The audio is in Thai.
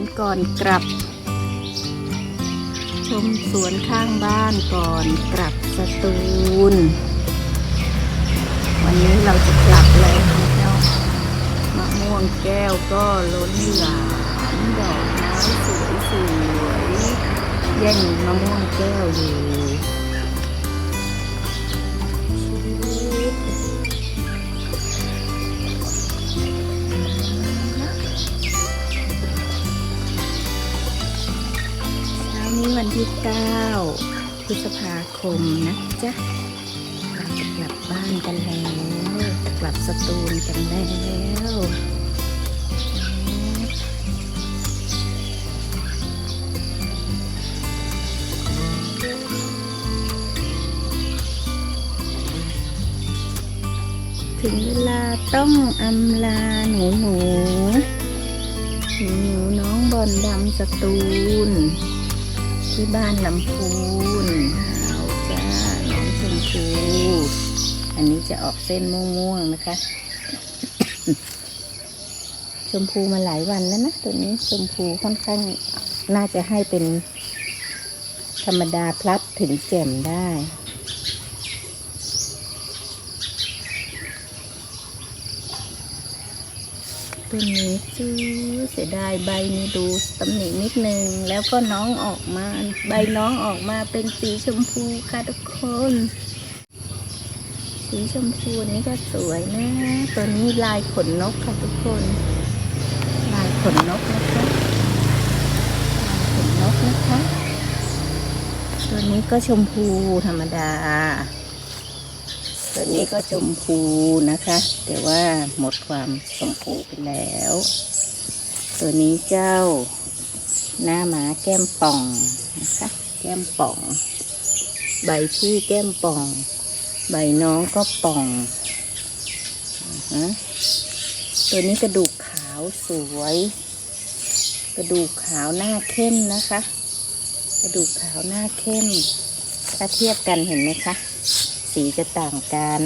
นก่อนกลับ ชมสวนข้างบ้านก่อนกลับสตูล วันนี้เราจะกลับเลยนะเจ้ามะม่วงแก้วก็ล้นหลามดอกไม้สวยสวยๆแย่งมะม่วงแก้วอยู่ วันที่ 9 พฤษภาคมนะจ๊ะเราจะกลับบ้านกันแล้วกลับสตูลกันแล้วถึงเวลาต้องอำลาหนูหนูหนูหนูน้องบอลดำสตูล ที่บ้านลำพูนเอาจ้าน้องชมพูอันนี้จะออกเส้นม่วงๆนะคะ ชมพูมาหลายวันแล้วนะตัวนี้ชมพูค่อนข้างน่าจะให้เป็นธรรมดาพลัดถึงแจ่มได้ ตัวนี้ซื้อเสียดายใบนี้ดูตำหนินิดนึง แล้วก็น้องออกมา ใบน้องออกมาเป็นสีชมพูค่ะทุกคน สีชมพูนี้ก็สวยนะ ตัวนี้ลายขนนกค่ะทุกคน ลายขนนกนะคะลายขนนกนะคะ ตัวนี้ก็ชมพูธรรมดา ตัวนี้ก็ชมพูนะคะ แต่ว่าหมดความชมพูไปแล้ว ตัวนี้เจ้าหน้าหมาแก้มป่องนะคะ แก้มป่อง ใบพี่แก้มป่อง ใบน้องก็ป่องอตัวนี้กระดูกขาวสวย กระดูกขาวหน้าเข้มนะคะ กระดูกขาวหน้าเข้มถ้าเทียบกันเห็นไหมคะ สีจะต่างกัน